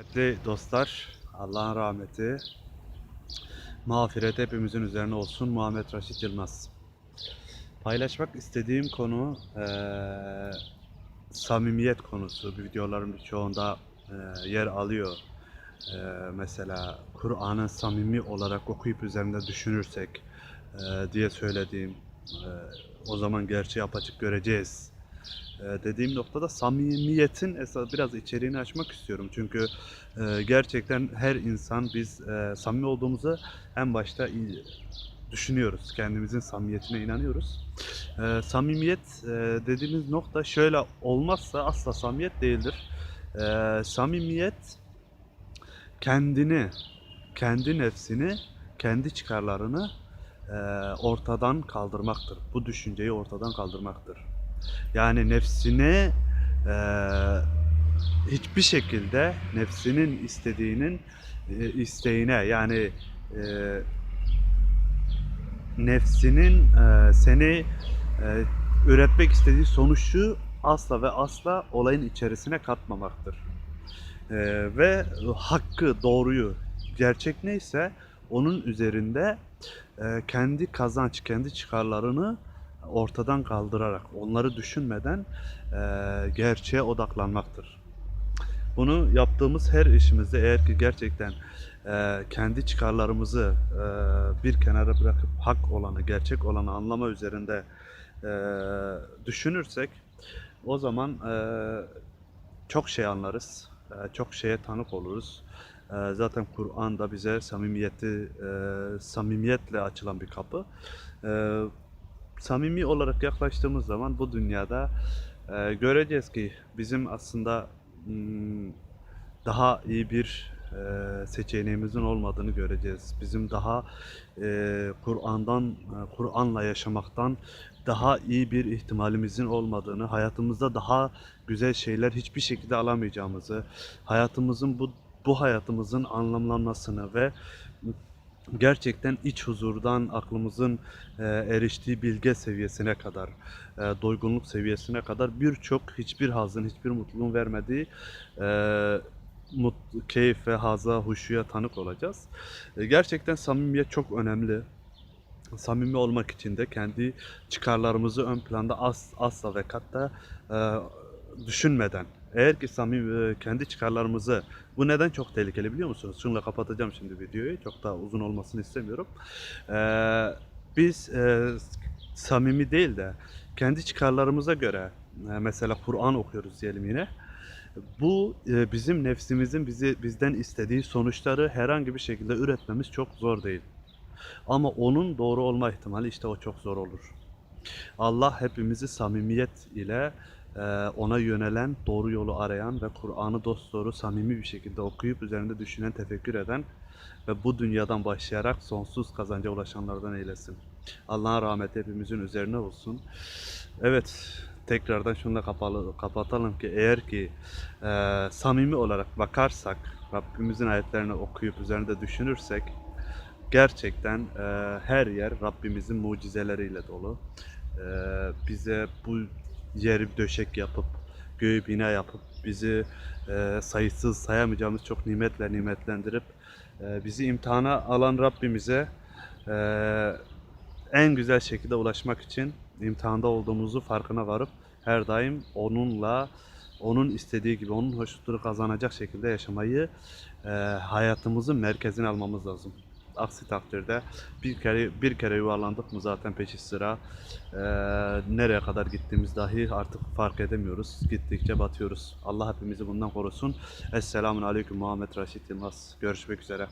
Kıymetli dostlar, Allah'ın rahmeti, mağfiret hepimizin üzerine olsun. Muhammed Raşit Yılmaz. Paylaşmak istediğim konu eee, samimiyet konusu. Bu videoların birçoğunda eee, yer alıyor. Eee, mesela Kur'an'ı samimi olarak okuyup üzerinde düşünürsek eee, diye söylediğim, eee, o zaman gerçeği apaçık göreceğiz e, dediğim noktada samimiyetin esas biraz içeriğini açmak istiyorum. Çünkü e, gerçekten her insan biz e, samimi olduğumuzu en başta düşünüyoruz. Kendimizin samimiyetine inanıyoruz. E, samimiyet e, dediğimiz nokta şöyle olmazsa asla samimiyet değildir. E, samimiyet kendini, kendi nefsini, kendi çıkarlarını e, ortadan kaldırmaktır. Bu düşünceyi ortadan kaldırmaktır. Yani nefsine eee, hiçbir şekilde nefsinin istediğinin e, isteğine yani e, nefsinin e, seni e, üretmek istediği sonucu asla ve asla olayın içerisine katmamaktır. E, ve hakkı, doğruyu, gerçek neyse onun üzerinde e, kendi kazanç, kendi çıkarlarını ortadan kaldırarak, onları düşünmeden e, gerçeğe odaklanmaktır. Bunu yaptığımız her işimizde eğer ki gerçekten e, kendi çıkarlarımızı e, bir kenara bırakıp hak olanı, gerçek olanı anlama üzerinde e, düşünürsek o zaman e, çok şey anlarız, e, çok şeye tanık oluruz. E, zaten Kur'an da bize samimiyeti, e, samimiyetle açılan bir kapı. E, samimi olarak yaklaştığımız zaman bu dünyada e, göreceğiz ki bizim aslında mm, daha iyi bir e, seçeneğimizin olmadığını göreceğiz. Bizim daha e, Kur'an'dan, e, Kur'an'la yaşamaktan daha iyi bir ihtimalimizin olmadığını, hayatımızda daha güzel şeyler hiçbir şekilde alamayacağımızı, hayatımızın bu bu hayatımızın anlamlanmasını ve gerçekten iç huzurdan aklımızın e, eriştiği bilge seviyesine kadar, e, doygunluk seviyesine kadar birçok hiçbir hazın, hiçbir mutluluğun vermediği e, mut, keyif ve haza, huşuya tanık olacağız. E, gerçekten samimiyet çok önemli. Samimi olmak için de kendi çıkarlarımızı ön planda as, asla ve katta e, düşünmeden, eğer ki samimi e, kendi çıkarlarımızı bu neden çok tehlikeli biliyor musunuz? Şununla kapatacağım şimdi videoyu. Çok daha uzun olmasını istemiyorum. Ee, biz e, samimi değil de kendi çıkarlarımıza göre e, mesela Kur'an okuyoruz diyelim yine. Bu e, bizim nefsimizin bizi bizden istediği sonuçları herhangi bir şekilde üretmemiz çok zor değil. Ama onun doğru olma ihtimali işte o çok zor olur. Allah hepimizi samimiyet ile ona yönelen, doğru yolu arayan ve Kur'an'ı dosdoğru samimi bir şekilde okuyup üzerinde düşünen, tefekkür eden ve bu dünyadan başlayarak sonsuz kazanca ulaşanlardan eylesin. Allah'ın rahmeti hepimizin üzerine olsun. Evet, tekrardan şunu da kapalı, kapatalım ki eğer ki e, samimi olarak bakarsak, Rabbimizin ayetlerini okuyup üzerinde düşünürsek gerçekten e, her yer Rabbimizin mucizeleriyle dolu. E, bize bu yeri döşek yapıp, göğü bina yapıp, bizi e, sayısız sayamayacağımız çok nimetle nimetlendirip, e, bizi imtihana alan Rabbimize e, en güzel şekilde ulaşmak için imtihanda olduğumuzu farkına varıp her daim onunla onun istediği gibi onun hoşnutluğunu kazanacak şekilde yaşamayı e, hayatımızın merkezine almamız lazım. Aksi takdirde bir kere bir kere yuvarlandık mı zaten peşi sıra e, nereye kadar gittiğimiz dahi artık fark edemiyoruz. Gittikçe batıyoruz. Allah hepimizi bundan korusun. Esselamun Aleyküm Muhammed Raşit Yılmaz. Görüşmek üzere.